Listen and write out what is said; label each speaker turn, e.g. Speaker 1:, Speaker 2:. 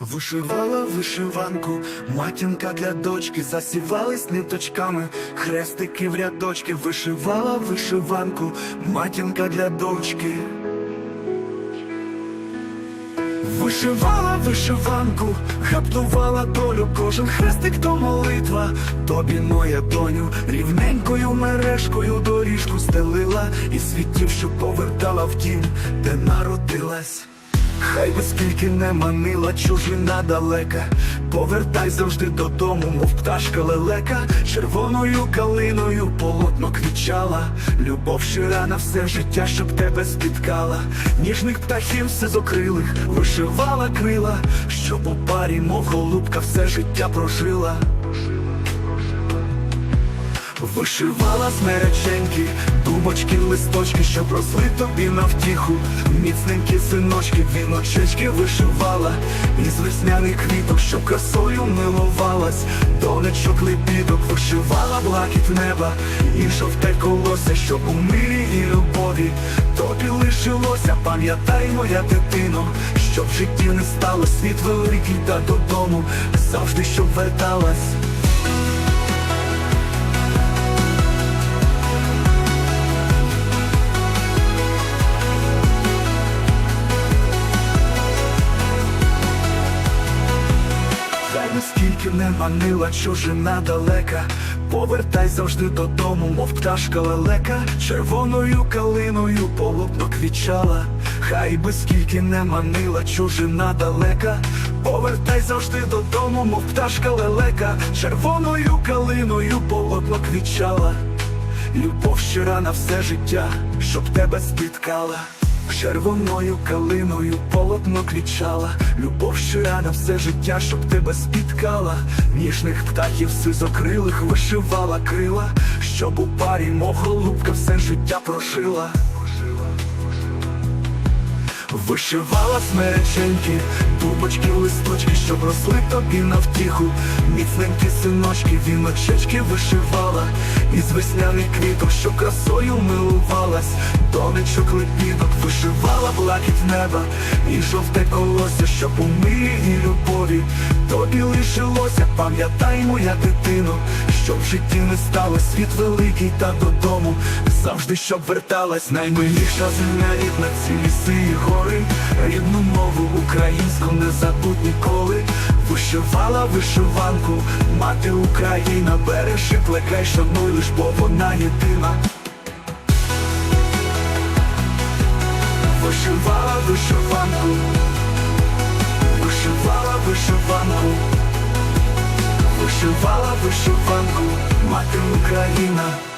Speaker 1: Вишивала вишиванку, матінка для дочки, засівались ниточками, хрестики в рядочки, вишивала вишиванку, матінка для дочки. Вишивала вишиванку, гаптувала долю, кожен хрестик то молитва, тобі моя доню, рівненькою мережкою доріжку стелила, і світів, що повертала в дім, де народилась. Хай би скільки не манила чужина далека, повертай завжди додому, мов пташка лелека, червоною калиною полотно квічала, любов щира на все життя, щоб тебе спіткала, ніжних птахів все зокрилих, вишивала крила, щоб у парі, мов голубка, все життя прожила. Вишивала смереченьки, дубочки, листочки, щоб росли тобі на втіху. Міцненькі синочки, віночечки вишивала, із весняних квіток, щоб красою милувалась, донечок лепідок вишивала блакить неба, і жовте колося, щоб у мирі і любові. Тобі лишилося, пам'ятай, моя дитино, щоб в житті не стало. Світ великий та додому, завжди щоб верталась. Би не манила чужина далека, повертай завжди додому, мов пташка лелека, червоною калиною полотно квічала, хай би скільки не манила чужина далека, повертай завжди додому, мов пташка лелека, червоною калиною полотно квічала, любов щира на все життя, щоб тебе спіткала. Червоною калиною полотно квічала, любов щира на все життя, щоб тебе спіткала, ніжних птахів сизокрилих вишивала крила, щоб у парі, мов голубка, все життя прожила. Вишивала смереченьки, дубочки, листочки, щоб росли тобі на втіху, міцненькі синочки, віночечки вишивала, із весняних квіток, що красою милувалась, донечок лепідок вишивала блакить неба, і жовте колося, щоб у мирі любові. Тобі лишилося, пам'ятай, моя дитино, щоб в житті не стало світ великий та додому, завжди щоб верталась наймиліша земля рідна, ці ліси і гори, рідну мову українську не. Вишивала вишиванку, мати Україна, бережи, плекай, шануй лиш, бо вона єдина. Вишивала вишиванку, вишивала вишиванку, вишивала вишиванку, мати Україна.